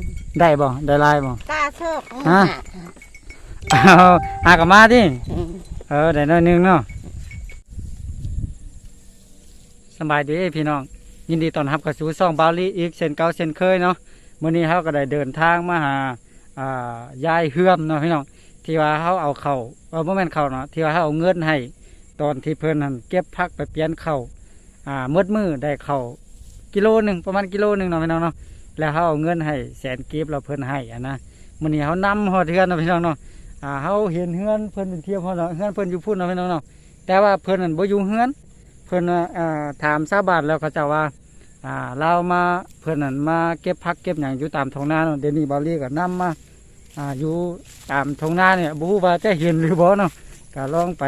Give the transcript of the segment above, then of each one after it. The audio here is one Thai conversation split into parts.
มได้บ่ได้หลายบ่กาโชคฮะเอาหากลับมาดิอืมเออได้หน้อยหนึงเนาะสำบายดีพี่น้อง ยินดีต้อนรับเข้าสู่ซ่องบาลีอีกเช่นเก่าเช่นเคยเนาะมื้อนี้เฮาก็ได้เดินทางมาหาอ่ายายเฮือมเนาะพี่น้องที่ว่าเฮาเอาเข้าวเออบ่แม่นเข้าวเนาะที่ว่าเฮาเอาเงินให้ตอนที่เพิ่นนั่นเก็บพักไปเปลี่ยนเข้าวอ่ามืดมือได้เข้าวกิโลหนึงประมาณกิโลหนึงเนาะพี่น้องเนาะ แล้วเฮาเอาเงินให้แสนกีบแล้วเพิ่นให้อะนะมื้อนี้เฮานำฮอดเฮือนเนาะพี่น้องเนาะอ่าเฮาเห็นเฮือนเพิ่นเป็นเที่ยวเฮาเนาะเฮือนเพิ่นอยู่พุ่นเนาะพี่น้องเนาะแต่ว่าเพิ่นนั่นบ่อยู่เฮือน เพิ่นน่ะอ่าถามชาวบ้านแล้วเขาจ้าว่าอ่าเรามาเพิ่นนั่นมาเก็บผักเก็บหยังอยู่ตามท้องนาเนาะเดี๋ยวนี้บาลีก็นำมาอ่าอยู่ตามท้องนาเนี่ยบ่ฮู้ว่าจะเห็นหรือบ่เนาะก็ลองไป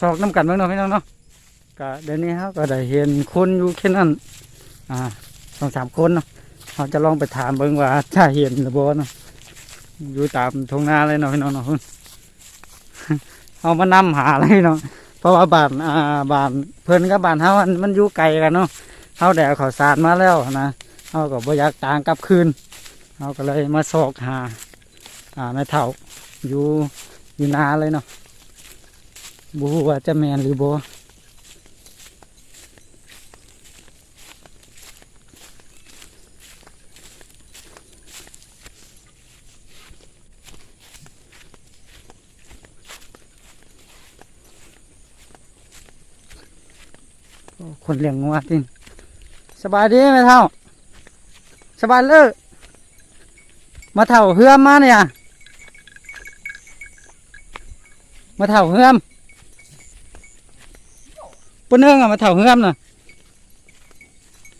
ซอกน้กันเบิ่งเนาะพี่น้องเนาะก็เดี๋ยวนี้เฮาก็ได้เห็นคนอยู่แค่นั้นอ่าสองสามคนเนาะ เราจะลองไปถามเบิ่งว่าจะเห็นหรือบ่เนาะอยู่ตามทงนาเลยเนาะพี่น้องเนาะเอามานำหาเลยเนาะเพราะว่าบ้านอ่าบ้านเพิ่นกับบ้านเฮามันมันอยู่ไกลกันเนาะเฮาได้เขาสารมาแล้วนะเฮาก็บ่อยากต่างกลับคืนเฮาก็เลยมาสอกหาอ่าแม่เฒ่าอยู่อยู่นาเลยเนาะบ่ฮู้ว่าจะแม่นหรือบ่ คนเลี้ยงงัวจริงสบายดีแม่เฒ่า สบายเลยมาเฒ่าเฮือมมาเนี่ยมาเฒ่าเฮือมปุ่นเนื่องอะมาเฒ่าเฮือมน่ะ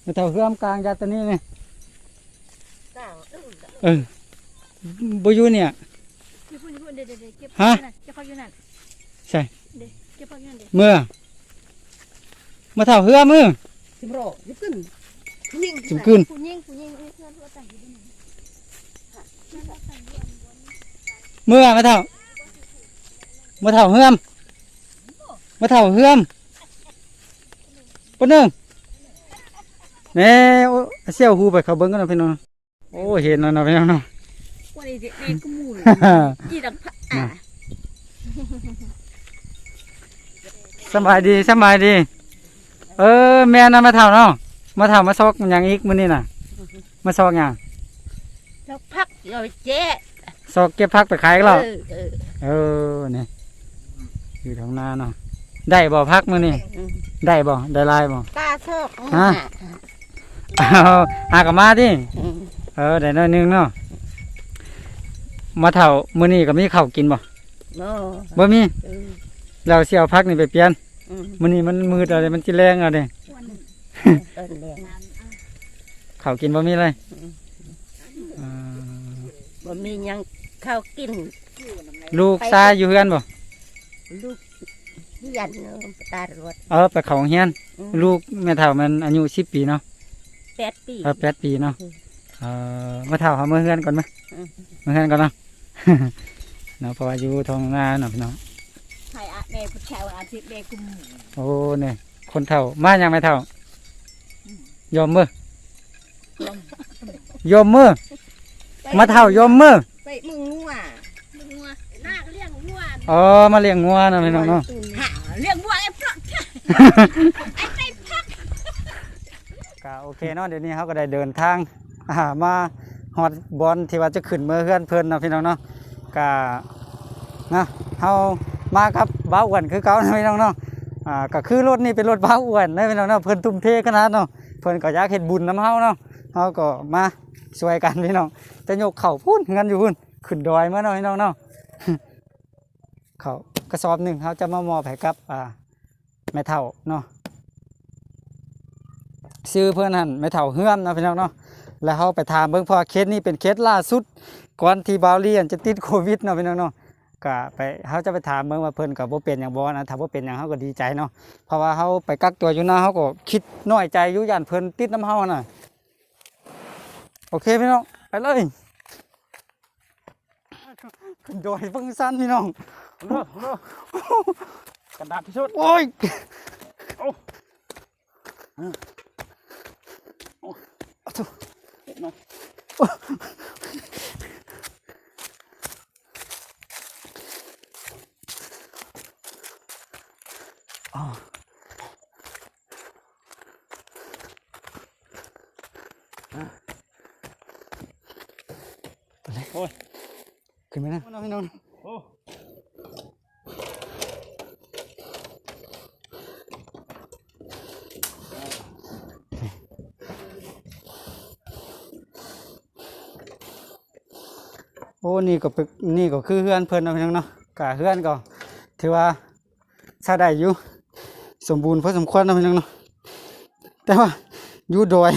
มาเฒ่าเฮือมกลางยาตวนี้นี่ต่างเออบ่อยู่เนี่ยอยู่พุ่นอยู่พุ่นเดี๋ยวเดี๋ยวเดี๋ยวเก็บฮะเก็บผักอยู่นั่นใช่เดี๋ยวเก็บผักอยู่นั่นเดี๋ยวเมื่อ มาเฒ่าเฮือมมือสิบโรยิบขึ้นยิ่งจุกขึ้นผู้หญิงผู้หญิงเอ้ยเพื่อนว่าแต่งอยู่ที่ไหนเพื่อนว่าแต่งอยู่อันบนเมื่อมาเฒ่ามาเฒ่าเฮือมมาเฒ่าเฮือมปุ่นเนื่องแหม่โอ้เสี่ยวหูไปเขาเบิ่งกันเนาะพี่น้องโอ้เห็นแล้วเนาะพี่น้องเนาะว่าไอ้เด็กเด็กกูมูลจีดังพะอะสบายดีสบายดี เออ แม่น่ะมาเท่าเนาะมาเท่ามาซอกมันหยังอีกมื้อนี้น่ะ มาซอกหยังแล้วพักเราเจ๊ซอกเก็บผักไปขายกันแล้วเออเออเออนี่อยู่ท้องนาเนาะได้บ่พักมื้อนี้อืมได้บ่ได้หลายบ่กาโชคฮะ เอาหากลับมาดิอืมเออได้หน้อยหนึงเนาะมาเท่ามื้อนี้ก็มีข้าวกินบ่โน่บ่มีเออเราสิเอาผักนี่ไปเปลี่ยนอื มมื้อนี้มันมืดอะไรมันสิแรงเอาเด้วันหนึ่งต้นแดงงานอะข้าวกินบ่มีเลยอืมเออบ่มีหยังข้าวกิน ลูกชายอยู่เฮือนบ่ลูกเฮียนเนาะตารวดเออไปเขาโรงเฮียนอืมลูกแม่เฒ่ามันอายุสิบปีเนาะแปดปีเออแปดปีเนาะอืมเออมาเฒ่าเขาเมื่อเฮือนก่อนไหมอืมเมื่อเฮือนก่อนเนาะเนาะเพราะว่าอยู่ท้องนาเนาะพี่น้องใครอะเด็ก ผู้ชายว่าอาทิตย์เด็กกูมูลโอ้เนี่ยคนเฒ่ามายังไม่เฒ่ายอมมือยอมมือมาเฒ่ายอมมือไปมึงงัวงัวหน้าก็เลี้ยงงัวอ๋อมาเลี้ยงงัวเนาะพี่น้องเนาะหาเลี้ยงงัวไอ้พระก็โอเคเนาะเดี๋ยวนี้เขาก็ได้เดินทางอ่ามาฮอดบอลที่ว่าจะขึ้นเมื่อเฮือนเพิ่นเนาะพี่น้องเนาะก็นะเฮา มากับบ้าอ้วนคือเก่าเนาะพี่น้องเนาะอ่าก็คือรถนี่เป็นรถบ้าอ้วนนะพี่น้องเนาะเพิ่นทุ่มเทขนาดเนาะเพิ่นก็อยากเฮ็ดบุญนํเฮาเนาะเฮาก็มาช่วยกันพี่น้องจะยกเข่าพุ่นเงินอยู่พุ่นขึ้นดอยมาเนาะพี่น้องเนาะเขากระสอบหนึ่งเขาจะมามอบให้กับอ่าแม่เฒ่าเนาะซื้อเพื่อนหันไม่เท่าเฮือมนะพี่น้องเนาะแล้วเขาไปถามเบิ่งพอเคสนี้เป็นเคสล่าสุดก่อนที่บาวเลียนจะติดโควิดเนาะพี่น้องเนาะ ก็ไปเขาจะไปถามเบิ่งว่าเพิ่นกับบ่เป็นอย่างบ่นะถ้าบ่เป็นอย่างเขาก็ดีใจเนาะเพราะว่าเขาไปกักตัวอยู่นะเขาก็คิดน้อยใจอยู่ย่านเพิ่นติดน้ำเฮาน่ะโอเคพี่น้องไปเลยขึ้นดอยเบิ่งสั้นพี่น้องกระดาษพิชุดโอ้ยเโอ้ยขึ้นไหมนะน้องน้องโอ้โอ้ นี่ก็นี่ก็คือเฮือนเพื่อนเอาเพียงเนาะกะเฮือนก็ถือว่าซาได้อยู่ สมบูรณ์พอสมควรเนาะพี่น้องเนาะแต่ว่าอยู่ดอย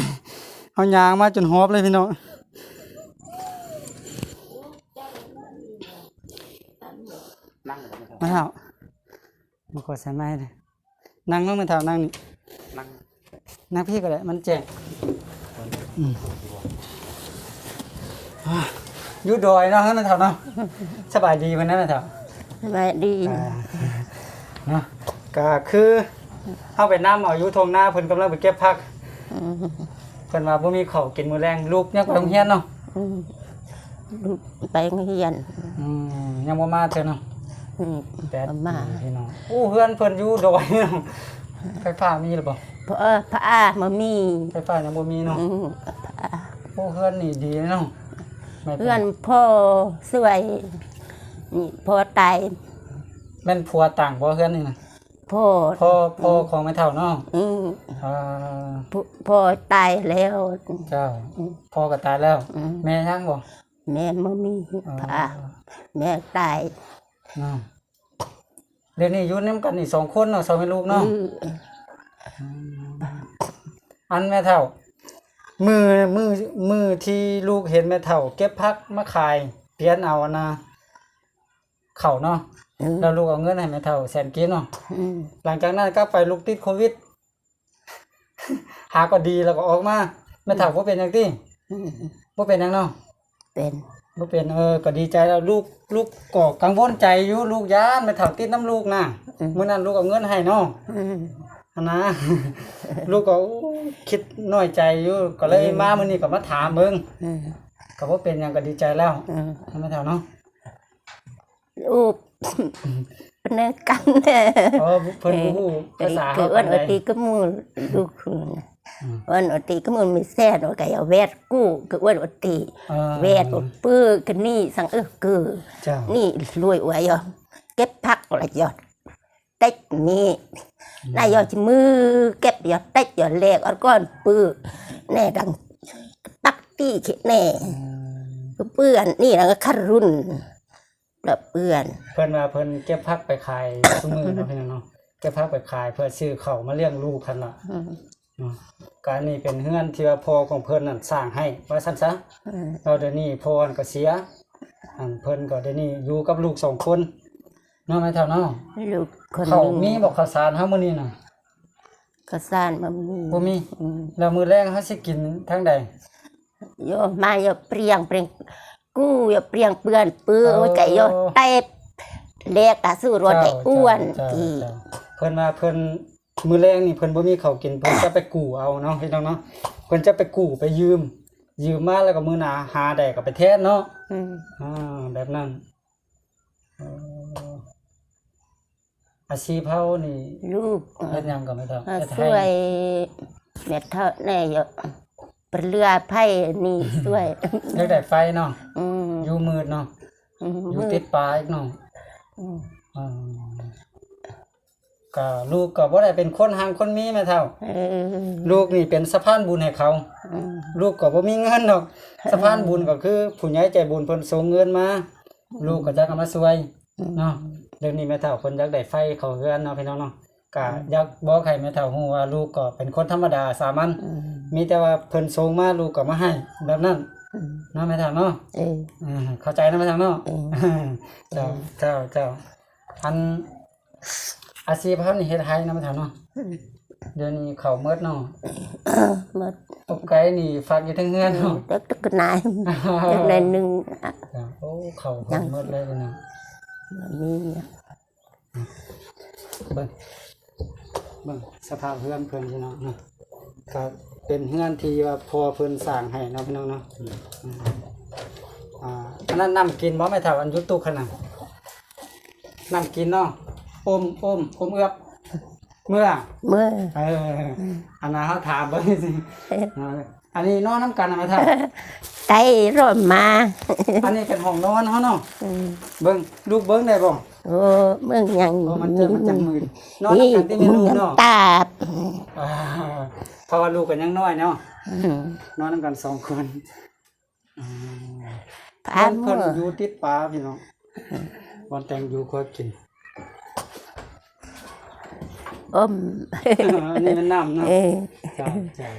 เอายางมาจนหอบเลยพี่น้องมาเท่ามาขอใส่ไม้เลยนั่งลงมาเท่านั่งนี่นั่งนั่งพี่ก็ได้มันแจ้งอืมอ่าอยู่ดอยเนาะนั่นเท่าเนาะสบายดีวันนั้นนะเท่าสบายดีเนาะ ก็คือเอาไปน้ำเอาอยู่ทงหน้าเพิ่นกำลังไปเก็บผักอืมเพิ่นว่าบ่มีข้าวกินมื้อแรงลูกยังไปโรงเรียนเนาะอืมลูกไปโรงเรียนอืมยังบ่มาเทื่อเนาะอืมแปดบ่มาปีพี่น้องโอ้เฮือนเพิ่นอยู่ดอยเนาะไฟฟ้ามีหรือเปล่าเพราะเออพระอามามีไฟฟ้ายังบ่มีเนาะอืมพระอาโอ้เฮือนนี่ดีเนาะไม่ป็เพื่อนพ่อสวยนี่พ่อตายแม่นผัวต่างบ่เฮือนนี่นะ พ่อพ่อพ่อของแม่เฒ่าเนาะอืมอ่าพ่อพ่อตายแล้วเจ้าพ่อก็ตายแล้ว อืมแม่ยังบ่แม่มามีอ๋อพระอาแม่ตายเนาะเดี๋ยวนี้อยู่นํกันนี่สองคนเนาะสองแม่ลูกเนาะอืมอันแม่เฒ่า มือมือมือที่ลูกเห็นแม่เฒ่า เก็บพักมาขายเปลี่ยนเอาอะนะเข่าเนาะอืม แล้วลูกเอาเงินให้แม่เฒ่าแสนกินเนาะอืมหลังจากนั้นก็ไปลูกติดโควิด หาก็ดีแล้วก็ออกมาแม่เฒ่าบ่เป็นหยังติอืมบ่เป็นหยังเนาะเป็นบ่เป็นเออก็ดีใจแล้วลูกลูกก็กังวลใจอยู่ลูกย้านแม่เฒ่าติดน้ำลูกนะมื้อนั้นลูกเอาเงินให้เนาะอืมอันนะลูกก็อู้คิดน้อยใจอยู่ก็เลยมามื้อนี้ก็มาถามเบิ่งอืมก็บ่เป็นหยังก็ดีใจแล้วอืมทำไมแถวเนาะลูก เป็นเนื้อกันแน่เออเพิ่นบ่ฮู้ภาษาคืเฮาอปาวันนอใดตีก็มูลลูกคืนอืมวันอตีก็มูลมีแซ่ดว่าไก่เอาแวดกู้คือวันอตีเออแวดอดปื้อกันนี่สังเออคือเจ้านี่รวยไว้ยอเก็บพักละยอดเต็กนี่นายยอดที่มือเก็บยอดเต็กยอดแลกอดก้อนปื้อแน่ดังตักตี้เขแน่เปื้อนนี่แล้วก็คัดรุ่น แล้วเปื้อน เพิ่นว่าเพิ่นเก็บผักไปขายซุมื้อเนาะพี่น้องเนาะเก็บผักไปขายเพื่อซื้อข้าวมาเลี้ยงลูกคั่นล่ะอืมเนาะการนี้เป็นเฮือนที่ว่าพ่อของเพิ่นนั่นสร้างให้ว่าซั่นซะอืมแล้วเดี๋ยวนี้พ่อนั่นก็เสียอันเพิ่นก็เดี๋ยวนี้อยู่กับลูกสองคนเนาะแม่เฒ่าเนาะลูกคนข้าวหนึ่งมีบ่ข้าวสารเฮามื้อนี้น่ะก็ซ่านมันมีบ่มีอืมแล้วมื้อแรงเฮาสิกินทางใดโยมาโยเปรียงเปรียง กู้โยเปรียงเปื้อนปื้อโอ้โอ้ยไก่โยเตบเล็กกะสู้รถได้อ้วนเจ้ากีเจ้าเพิ่นว่าเพิ่นมื้อแรงนี่เพิ่นบ่มีข้าวกินเพิ่นจะไปกู้เอาเนาะพี่น้องเนาะเพิ่นจะไปกู้ไปยืม ยืมมาแล้วก็มื้อหน้าหาได้ก็ไปแทนเนาะอืมอ่าแบบนั้นเอ่ออาชีพเฮานี่ลูกเฮ็ดหยังก็ไม่ต้องมาเฮ็ดช่ให้วยเม็ดเท่าแน่โย เป็นเรือไผ่นี่ช่วยเฮ็ดได้ไฟเนาะอืมอยู่มืดเนาะอืมอยู่ติดป่าอีกเนาะอืมอ่าก็ลูกก็บ่ได้เป็นคนหางคนมีแม่เฒ่า เออลูกนี่เป็นสะพานบุญให้เขา อืมลูกก็บ่มีเงินดอกสะพานบุญก็คือผู้ใหญ่ใจบุญเพิ่นส่งเงินมา ลูกก็จะเอามาช่วยเนาะเดี๋ยวนี้แม่เฒ่าเพิ่นอยากได้ไฟเข้าเรือนเนาะพี่น้องเนาะ ก็อยากบอกให้แม่เฒ่าฮู้ว่าลูกก็เป็นคนธรรมดาสามัญอืมมีแต่ว่าเพิ่นส่งมาลูกก็มาให้แบบนั้นอืมเนาะแม่เฒ่าเนาะเอออ่าเข้าใจนะแม่เฒ่าเนาะอืมเจ้าเจ้าเจ้าอันอาชีพเฮานี่เฮ็ดให้นะแม่เฒ่าเนาะเดี๋ยวนี้เข้าเมิดเนาะหมดตกไก่นี่ฝากอยู่ทั้งเฮือนเนาะเด็กตกนายเด็กนายหนึ่งอะจ้ะโอ้เขาเพิ่นหมดเลยนะมีอะเบิ่ง เบิ่งสภาพเพื่อนเพิ่นพี่น้องเนาะก็เป็นเฮือนที่ว่าพอเพิ่นสร้างให้เนาะพี่น้องเนาะอืมอ่าอันนั้นน้ำกินบ่แม่เฒ่าอันอยุตุกขนาดน้ำกินเนาะอมอมอมเอือบเมื่อเมื่อเอออันนั้นเขาถามเบิ่งสิเอออันนี้นอนน้ำกันนะแม่เฒ่าไต่ร่มมา อันนี้เป็นห้องนอนเฮาเนาะอืมเบิ่งลูกเบิ่งได้บ่ โอ้เมืองยังเพราะมันจะมันจังมือนนอนนี่นำกันที่มีมึงลูกเนาะน้ำตาบอ่าเพราะว่าลูกกันยังน้อยเนาะอืมนอนนำกันสองคนอืมพาเพิ่นมืออยู่ติดป่าพี่น้องวันแต่งอยู่คอยกินอมอันนี้มันน้ำเนาะเออจ้าจ้า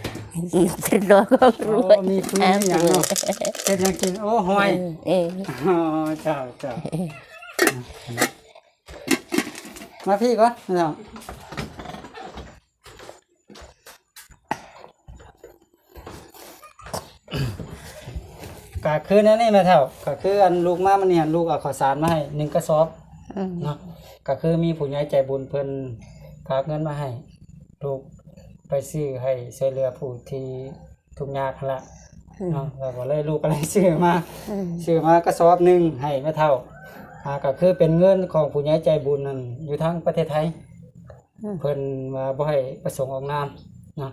กินสะดวกก็โอ้รวยมีคุยมีหยังเนาะเฮ็ดหยังกินโอ้หอยเอออ๋อจ้าจ้า มาพี่ก่อนเนาะก็คือนั่นนี่แม่เฒ่าก็คืออันลูกมามันเนี่ยลูกเอาข้าวสารมาให้หนึ่งกระสอบอืมเนาะก็คือมีผู้ใหญ่ใจบุญเพิ่นฝากเงินมาให้ ลูกไปซื้อให้ช่วยเหลือผู้ที่ทุกข์ยากนั่นละเนาะแล้วก็เลยลูกก็เลยซื้อมาอืมซื้อมากระสอบหนึ่งให้แม่เฒ่า อ่าก็คือเป็นเงินของผู้ใหญ่ใจบุญนั่นอยู่ทั้งประเทศไทยเพิ่นมาบ่ให้ประสงค์ออกนามเนาะ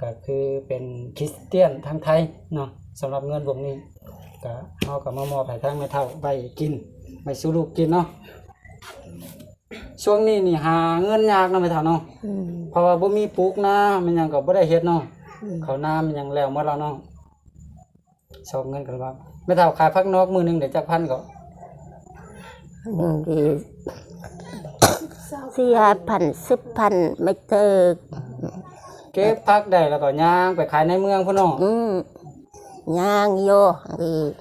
ก็คือเป็นคริสเตียนทางไทยเนาะสำหรับเงินวงนี้ก็เฮาก็มามอบให้ทางแม่เฒ่าไปกินไปสู่ลูกกินเนาะช่วงนี้นี่หาเงินยากเนาะแม่เฒ่าเนาะอืมเพราะว่าบ่มีปลูกนามันหยังก็บ่ได้เฮ็ดเนาะ อืมเขาวนามันหยังแล้วหมดแล้วเนาะสอบเงินกันว่าแม่เฒ่าขายผักนอกมื้อหนึงได้จักพันก็ หนึ่งดีสี่ห้าพันสิบพันไม่เติกเก็บผักได้แล้วก็ย่างไปขายในเมืองพุ่นเนาะอืมย่างโยอีก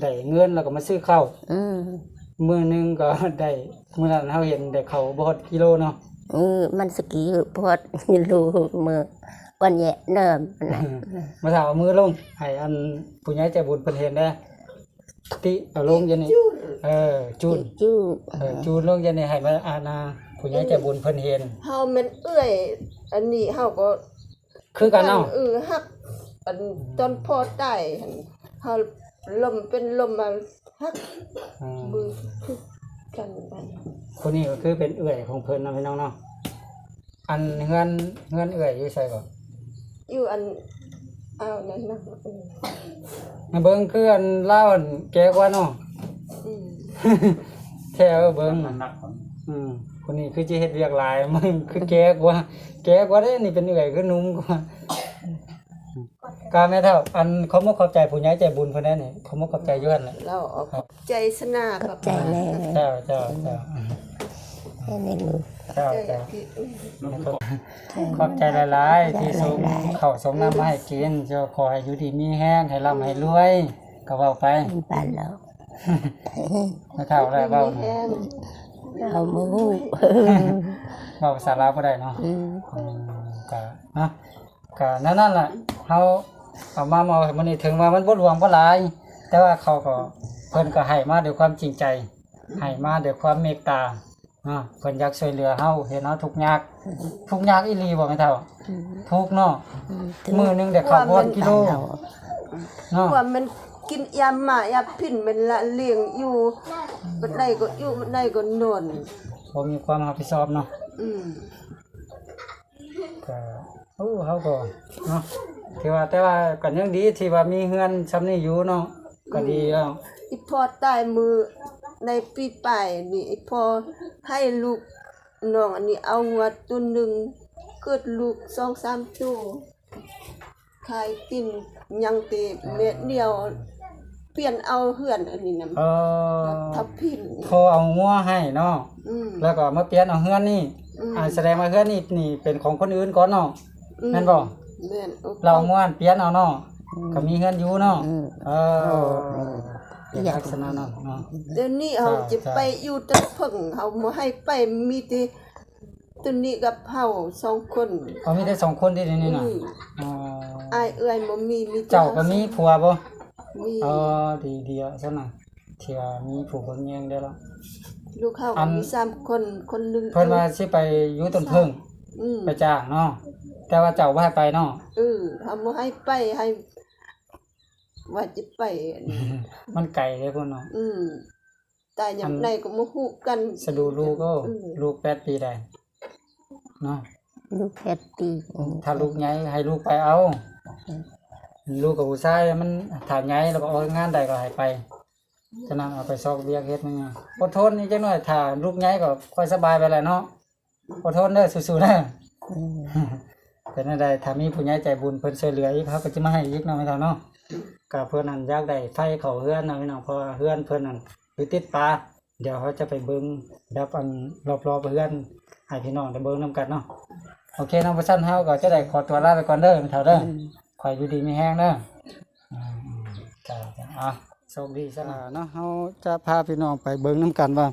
ได้เงินแล้วก็มาซื้อข้าวอืมมื้อหนึงก็ ได้มื้อนั้นเฮาเห็นได้ข้าวบ่ฮอดกิโลเนาะเออมันสกีพอดรู้มือวันแย่เนิ่มนะมาถามเอามือลงให้อันผู้ใหญ่ใจบุญเพิ่นเห็นได้ ติเอาลงยันนี่เออจูนจู้เออจูนลงยันนี่ให้มาอาณาผู้ใหญ่ใจบุญเพิ่นเห็นเฮาแมันเอื้อย อันนี้เฮาก็คือกันเนาะเออฮักอันตอนพ่อตายหั่นเฮาลมเป็นลมมาฮักอืมมือคือกันไปคนนี้ก็คือเป็นเอื้อยของเพิ่นเนาะพี่น้องเนาะอันเฮือนเฮือนเอื้อยอยู่ไสก่อนอยู่อัน อ้าวนั่นนะอืมมาเบิ่งคืออันลาวอันแก่กว่าเนาะ อืมแท้เอาเบิ่งอืมคนนี้คือสิเฮ็ดเวียกหลายมึงคือแก่กว่า แก่กว่าเด้นี่เป็นเอื้อยคือหนุ่มกว่ากาแม่เท่าอันเขามาขอบใจผู้ใหญ่ใจบุญเพิ่นแน่นี่เขามาขอบใจอยู่หั่นแหละเราเอาขอบใจสนากับใจแน่เจ้าเจ้าเจ้า แน่ในมือเจ้าใจเจ้าที่อืมขอบใจหลาย ๆ ที่ส่งข้าวส่งน้ำมาให้กินเจ้าขอให้อยู่ดีมีแห้งให้ร่ำให้รวยก็เว้าไปเป็นบ้านเราแม่เท่าได้เว้ามีแห้งเอามือเว้าภาษาลาวบ่ได้เนาะอืมอืมก็เนาะก็นั่นนั่นล่ะเฮาเอามามาให้มันนี่ถึงว่ามันบ่หลวงบ่หลาย แต่ว่าเขาก็เพิ่นก็ให้มาด้วยความจริงใจให้มาด้วยความเมตตา เนาะเพิ่นอยากช่วยเหลือเฮาเห็นเฮาทุกข์ยากทุกข์ยากอีหลีบ่แม่เฒ่าอืมทุกข์เนาะอืมมื้อหนึงได้ข้าวบ่กิโลเราเนาะว่ามันกินยามายาพินมันละเลี้ยงอยู่บัดใดก็อยู่บัดใดก็นอนบ่มีความรับผิดชอบเนาะอืมก็โอ้เฮาก็เนาะที่ว่าแต่ว่าก็ยังดีที่ว่ามีเฮือนซำนี้อยู่เนาะก็ดีแล้วอีพอตายมือ ในปีปลายนี่อีพอให้ลูกน้องอันนี้เอางัวตัวหนึ่งเกิดลูกสองสามตัวขายกินยังเตเม็ดเดียว เปลี่ยนเอาเหือนอันนี้นะเออทับพินโทรเอางัวให้เนาะอืมแล้วก็มาเปลี่ยนเอาเฮือนนี่อืมอ่าแสดงว่าเฮือนนี่นี่เป็นของคนอื่นก่อนเนาะอืแม่นบ่แม่นอเราเอางัวเปลี่ยนเอาเนาะก็มีเฮือนอยู่เนาะอืมเออ เป็นลักษณะเนาะเนาะ เดี๋ยวนี้เขาจ้าจะจ้าไปอยู่แตะเพิ่งเขาบ่ให้ไปมีแต่ตัวนี้กับเฮาสองคนเอามีแต่สองคนที่นี่น่ะอืมอ๋ออายเอื้อยบ่มีมีแต่เจ้าก็มีผัวบ่มีเออดีดีอะซั่นน่ะที่ว่ามีผู้คนแย่งได้แล้ว ลูกเขาอัก็น มีสามคนคนหนึงเพิ่นว่าสิไปอยู่ต้นเพิ่งอืมไปจ้างเนาะแต่ว่าเจ้าบ่ให้ไปเนาะ เออเขาบ่ให้ไปให้ ว่าจะไปอันนี้มันไกลเด้พุ่นเนาะอืมตายยาอัมนใดก็บ่ฮู้กัน สะดูลูกก็อืมลูก8ปีได้เนาะลูกแคตตีถ้าลูกใหญ่ให้ลูกไปเอา ลูกกับผู้ชายมันถามไงแล้วก็เอางานใดก็ให้ไปฉะนั้นเอาไปซอกเบียกเฮ็ดมันไงอดทนนี่จังหน่อยถ้าลูกไงก็ค่อยสบายไปแหล้วเนาะอดทนเด้อสู้ๆเด้ออืมเป็นอะไรถ้ามีผู้ใหญ่ใจบุญเพิ่นช่วยเหลืออีกเขาก็จะมาให้อีกเนาะไม่เท่าเนาะ ก็เพิ่นนั่นอยากได้ไฟเขาเฮือนนะพี่น้องเพราะว่าเฮือนเพิ่นนั่นอยู่ติดป่าเดี๋ยวเขาจะไปเบิ่งดับอันรอบๆเฮือนให้พี่น้องได้เบิ่งนํกันเนาะโอเคน้องประชันเฮาก็จะได้ขอตัวลาไปก่อนเด้อไม่เท่าเด้อขออยู่ดีไมีแฮงเด้อจ้าอะโชคดีซะเนาะเฮาจะพาพี่น้องไปเบิ่งนํกันว่า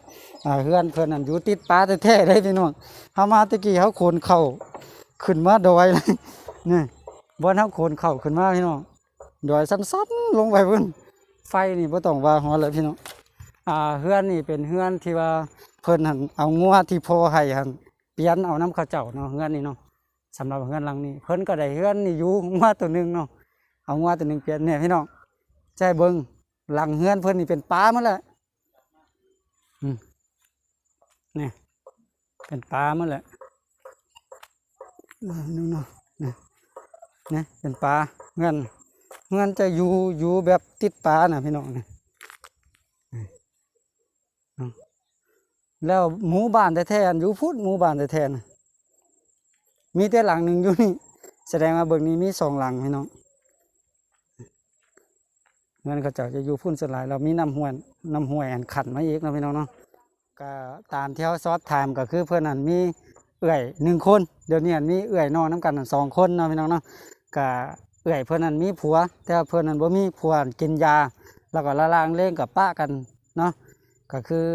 เฮือนเพิ่นนั่นอยู่ติดป่าแท้ๆเด้พี่น้องเฮามาตะกี้เฮาขนเข้าขึ้นมาดอยเลยนี่บนเฮาโคนเข่าขึ้นมาพี่น้อง ดอยสั้นๆ ลงไปเพิ่นไฟนี่บ่ต้องว่าฮอดเลยพี่น้องอ่าเฮือนนี่เป็นเฮือนที่ว่าเพิ่นหั่นเอางัวที่พอให้หั่นเปลี่ยนเอาน้ำข้าวเจ้าเนาะเฮือนนี่เนาะสำหรับเฮือนหลังนี้ เพิ่นก็ได้เฮือนนี่อยู่งัวตัวหนึงเนาะเอางัวตัวหนึงเปลี่ยนเนี่ยพี่น้องใจเบิ่งหลังเฮือนเพิ่นนี่เป็นป่าหมดแล้วอืมนี่เป็นป่าหมดแล้วนู่นน่ะนี่นี่เป็นปลาเงิน เงินจะอยู่อยู่แบบติดปลาน่ะพี่น้องนี่นี่เอาแล้วหมู่บ้านแท้ๆอันอยู่พุดหมู่บ้านแท้ๆนะมีแต่หลังหนึ่งอยู่นี่ แสดงว่าเบิ่งนี้มีสองหลังพี่น้องเงินเขาเจ้าจะอยู่พุ่นสลาย เรามีน้ำห้วยน้ำห้วยอันขันมาอีกนะพี่น้องเนาะก็ตามเที่เขาซอสถามก็คือเพื่อนนั้นมีเอื่อยหนึ่งคน เดี๋ยวนี้อันมีเอื่อยนอนน้ำกันสองคนนะพี่น้องเนาะกะ เอื่อยเพื่อนนั้นมีผัว แต่เพื่อนนั้นบ่มีผัวกินยา แล้วก็ละลางเล่งกับป้ากันเนาะก็คือ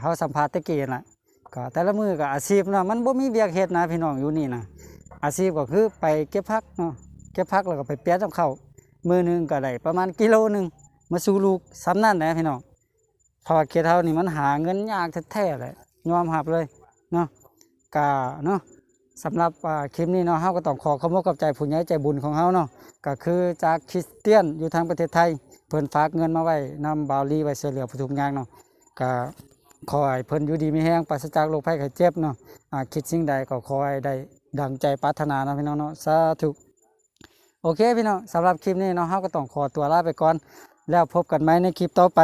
เฮาสัมภาษณ์ตะกี้น่ะก็แต่ละมือก็อาชีพเนาะมันบ่มีเวียกเฮ็ดนะพี่น้องอยู่นี่นะอาชีพก็คือไปเก็บผักเนาะเก็บผักแล้วก็ไปเปียกกับข้ามือหนึงก็ได้ประมาณกิโลหนึงมาสู่ลูกซ้ำนั่นแหละพี่น้องพราะว่าเขตเฮานี่มันหาเงินยากแท้ๆเลยยอมรับเลยเนาะกาเนาะ สำหรับอ่าคลิปนี้เนาะเฮาก็ต้องขอขอบคุณกับใจผู้ใหญ่ใจบุญของเฮาเนาะก็คือจากคริสเตียนอยู่ทางประเทศไทย เพิ่นฝากเงินมาไว้นำบาวลีไว้ช่วยเหลือผู้ทุกข์ยากเนาะก็ขอให้เพิ่นอยู่ดีมีแรงปราศจากโรคภัยไข้เจ็บเนาะอ่าคิดสิ่งใดก็ขอให้ได้ดังใจปรารถนาเนาะพี่น้องเนาะสาธุโอเคพี่น้องสำหรับคลิปนี้เนาะเฮาก็ต้องขอตัวลาไปก่อน แล้วพบกันใหม่ในคลิปต่อไป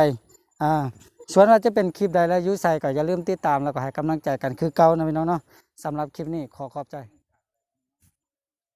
อ่าส่วนว่าจะเป็นคลิปใดแล้วยุใส่ก็อย่าลืมติดตามแล้วก็ให้กำลังใจกันคือเก่านะพี่น้องเนาะ สำหรับคลิปนี้ขอขอบใจ